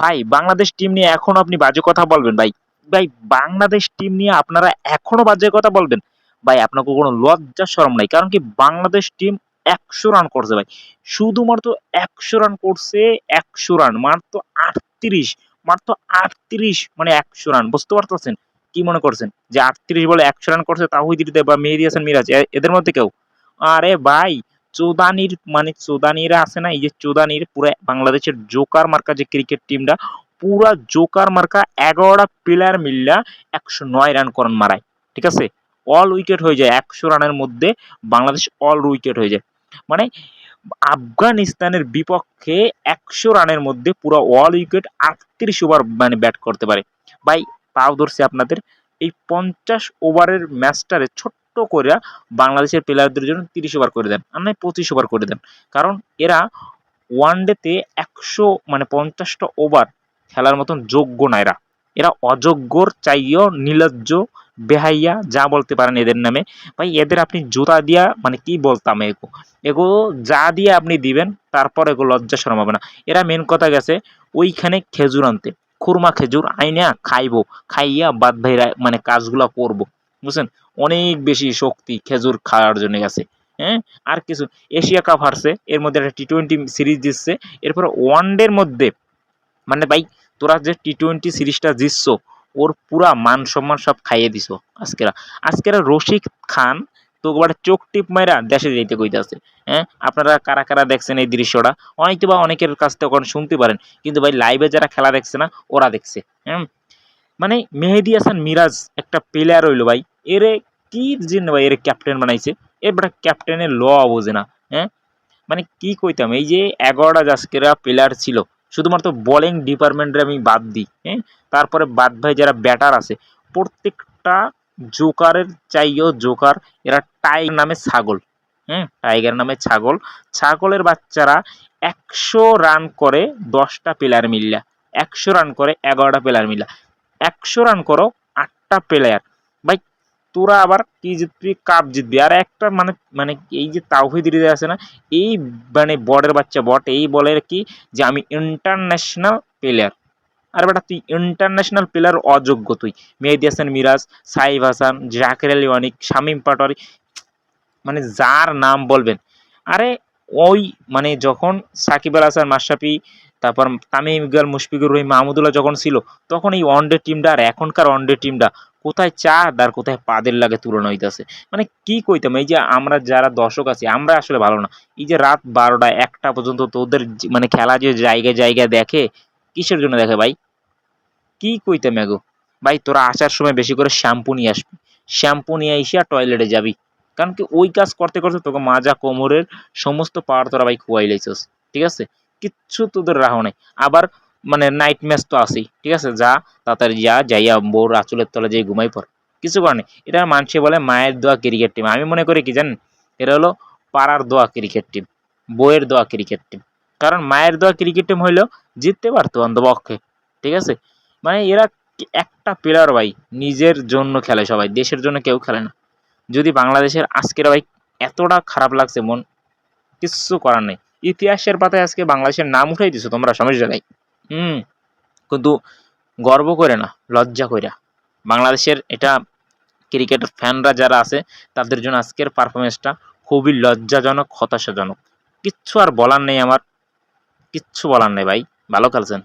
ভাই, বাংলাদেশ টিম নিয়ে এখনও আপনি বাজে কথা বলবেন ভাই। ভাই, বাংলাদেশ টিম নিয়ে আপনারা এখনও বাজে কথা বলবেন। ভাই, আপনাকে কোনো লজ্জা শরম নাই, কারণ কি বাংলাদেশ টিম একশো রান করছে ভাই। শুধুমাত্র একশো রান করছে একশো রান মাত্র আটত্রিশ মাত্র আটত্রিশ মানে একশো রান বুঝতে পারতেছেন কি মনে করছেন? যে আটত্রিশ বলে একশো রান করছে তাহিদ হৃদয় বা মেহেদি হাসান মিরাজ এদের মধ্যে কেউ? আরে ভাই চোদানির মানে চোদানিরা আছে না, এই যে চোদানির পুরো বাংলাদেশের জোকার মার্কা যে ক্রিকেট টিমটা, পুরা জোকার মার্কা এগারোটা প্লেয়ার মিললা একশো নয় রান করেন মারায়, ঠিক আছে? অল উইকেট হয়ে যায়, একশো রানের মধ্যে বাংলাদেশ অল উইকেট হয়ে যায়। মানে আফগানিস্তানের বিপক্ষে একশো রানের মধ্যে পুরো অল উইকেট আটত্রিশ ওভার মানে ব্যাট করতে পারে। ভাই, তাও ধরছি আপনাদের, এই পঞ্চাশ ওভারের ম্যাচটারে ছোট্ট করে বাংলাদেশের প্লেয়ারদের জন্য তিরিশ ওভার করে দেন। আর নয় পঁচিশ ওভার করে দেন। কারণ এরা ওয়ান ডেতে একশো মানে পঞ্চাশটা ওভার খেলার মতন যোগ্য না এরা। এরা অযোগ্যর চাইও নির্লজ্জ বেহাইয়া যা বলতে পারেন এদের নামে। ভাই, এদের আপনি জুতা দিয়া মানে কি বলতাম এগো? এগো যা দিয়ে আপনি দিবেন, তারপর এগো লজ্জা শরম হবে না। এরা মেন কথা গেছে, ওইখানে খেজুর আনতে। খুরমা খেজুর আইনা খাইবো, খাইয়া বাদ ভাইরা মানে কাজগুলা করব। বুঝছেন? অনেক বেশি শক্তি খেজুর খাওয়ার জন্য গেছে হ্যাঁ? আর কিছু, এশিয়া কাপ হারছে, এর মধ্যে একটা টি টোয়েন্টি সিরিজ জিতছে, এরপর ওয়ান ডের মধ্যে মানে ভাই, তোরা যে টি টোয়েন্টি সিরিজটা জিতছ, ওর পুরা মান সম্মান সব খাইয়ে দিছ আজকেরা। আজকেরা রশিদ খান তো একবার চোখ টিপ মাইরা দেশে যেতে কইতাছে হ্যাঁ? আপনারা কারা কারা দেখছেন এই দৃশ্যটা? অনেকে বা অনেকের কাছ থেকে ওখানে শুনতে পারেন, কিন্তু ভাই লাইভে যারা খেলা দেখছে না, ওরা দেখছে হ্যাঁ মানে মেহেদি হাসান মিরাজ একটা প্লেয়ার হইল ভাই এরে কি জন্য ভাই এর ক্যাপ্টেন বানাইছে? এর বেটা ক্যাপ্টেনের ল বোঝে না হ্যাঁ? মানে কি কইতাম, এই যে এগারোটা জাস্কেরা প্লেয়ার ছিল, শুধুমাত্র বোলিং ডিপার্টমেন্টে আমি বাদ দিই হ্যাঁ? তারপরে বাদ ভাই যারা ব্যাটার আছে, প্রত্যেকটা জোকারের চাইও জোকার এরা টাইগার নামে ছাগল হ্যাঁ? টাইগার নামে ছাগল, ছাগলের বাচ্চারা একশো রান করে দশটা প্লেয়ার মিললা, একশো রান করে এগারোটা প্লেয়ার মিললা, একশো রান করো আটটা প্লেয়ার ভাই তোরা আবার কি জিতবি কাপ জিতবি। আর একটা মানে মানে এই যে তাওহিদ হৃদয় আছে না, এই মানে বটের বাচ্চা বট, এই বলে কি যে আমি ইন্টারন্যাশনাল প্লেয়ার আর বেটা, তুই ইন্টারন্যাশনাল প্লেয়ার অযোগ্য তুই। মেহেদি হাসান, মিরাজ, সাইফ হাসান, জাকির আলী অনিক, শামীম পাটোয়ারি মানে যার নাম বলবেন। আরে ওই মানে যখন সাকিব আল হাসান, মাশরাফি, তারপর তামিম ইকবাল, মুশফিকুর রহিম, মাহমুদুল্লাহ যখন ছিল, তখন এই ওয়ানডে টিমটা আর এখনকার ওয়ানডে টিমটা কোথায় চাঁদ আর কোথায় পাদের লাগে তুলনা হইতাছে? মানে কি কইতাম, এই যে আমরা যারা দর্শক আছি, আমরা আসলে ভালো না। এই যে রাত বারোটা একটা পর্যন্ত তোদের মানে খেলা যে জায়গায় জায়গায় দেখে, কিসের জন্য দেখে ভাই? কি কইতাম এগো? ভাই, তোরা আসার সময় বেশি করে শ্যাম্পু নিয়ে আসবি। শ্যাম্পু নিয়ে এসে টয়লেটে যাবি। কারণ কি ওই কাজ করতে করতে তোকে মাজা কোমরের সমস্ত পাওয়ার তোরা ভাই খুয়াই লাইছস। ঠিক আছে? কিচ্ছু তোদের রাহ নাই। আবার মানে নাইট ম্যাচ তো আছেই, ঠিক আছে? যা তাড়াতাড়ি যা, যাইয়া বোর আঁচলের তলে যেয়ে ঘুমাই পড়। কিছু করে এটা মানুষে বলে মায়ের দোয়া ক্রিকেট টিম আমি মনে করি কি জানেন? এটা হলো পাড়ার দোয়া ক্রিকেট টিম বইয়ের দোয়া ক্রিকেট টিম কারণ মায়ের দোয়া ক্রিকেট টিম হইলেও জিততে পারতো অন্তপক্ষে ঠিক আছে? মানে এরা একটা প্লেয়ার ভাই নিজের জন্য খেলে সবাই, দেশের জন্য কেউ খেলে না। যদি বাংলাদেশের আজকের ভাই এতটা খারাপ লাগছে মন কিচ্ছু করার নেই। ইতিহাসের পাতায় আজকে বাংলাদেশের নাম উঠাই দিছো তোমরা, সমস্যা নাই। হুম, কিন্তু গর্ব করে না, লজ্জা কইরা। বাংলাদেশের এটা ক্রিকেট ফ্যানরা যারা আছে, তাদের জন্য আজকের পারফরমেন্সটা খুবই লজ্জাজনক, হতাশাজনক। কিচ্ছু আর বলার নেই আমার, কিচ্ছু বলার নেই ভাই, ভালো খেলছেন।